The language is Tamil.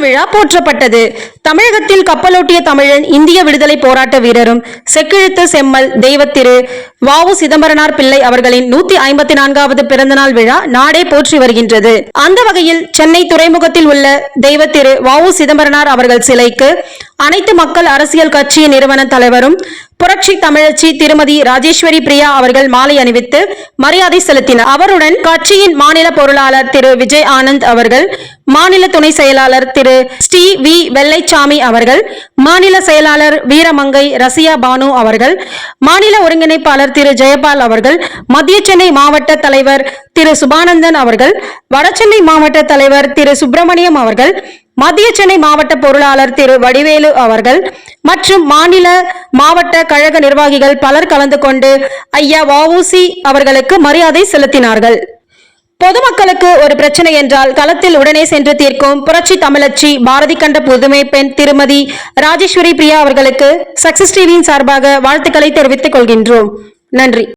விழா போற்றப்பட்டது. தமிழகத்தில் கப்பலோட்டிய தமிழன் இந்திய விடுதலை போராட்ட வீரரும் செக்கிழுத்து செம்மல் தெய்வத்திரு வாவு சிதம்பரனார் பிள்ளை அவர்களின் நூத்தி ஐம்பத்தி நான்காவது பிறந்தநாள் விழா நாடே போற்றி வருகின்றது. அந்த வகையில் சென்னை துறைமுகத்தில் உள்ள தெய்வத்திரு வாவு சிதம்பரனார் அவர்கள் சிலைக்கு அனைத்து மக்கள் அரசியல் கட்சி நிறுவன தலைவரும் புரட்சி தமிழச்சி திருமதி ராஜேஸ்வரி பிரியா அவர்கள் மாலை அணிவித்து மரியாதை செலுத்தினார். அவருடன் கட்சியின் மாநில பொருளாளர் திரு விஜய் ஆனந்த் அவர்கள் மாநில துணை செயலாளர் திரு ஸ்ரீ வி வெள்ளைச்சாமி அவர்கள் மாநில செயலாளர் வீரமங்கை ரசியா பானு அவர்கள் மாநில ஒருங்கிணைப்பாளர் திரு ஜெயபால் அவர்கள் மத்திய சென்னை மாவட்ட தலைவர் திரு சுபானந்தன் அவர்கள் வடசென்னை மாவட்ட தலைவர் திரு சுப்பிரமணியம் அவர்கள் மத்திய சென்னை மாவட்ட பொருளாளர் திரு வடிவேலு அவர்கள் மற்றும் மாநில மாவட்ட கழக நிர்வாகிகள் பலர் கலந்து கொண்டு ஐயா வவுசி அவர்களுக்கு மரியாதை செலுத்தினார்கள். பொதுமக்களுக்கு ஒரு பிரச்சனை என்றால் களத்தில் உடனே சென்று தீர்க்கும் புரட்சி தமிழச்சி பாரதி கண்ட புதுமை பெண் திருமதி ராஜேஸ்வரி பிரியா அவர்களுக்கு சக்சஸ் டிவியின் சார்பாக வாழ்த்துக்களை தெரிவித்துக் கொள்கின்றோம். நன்றி.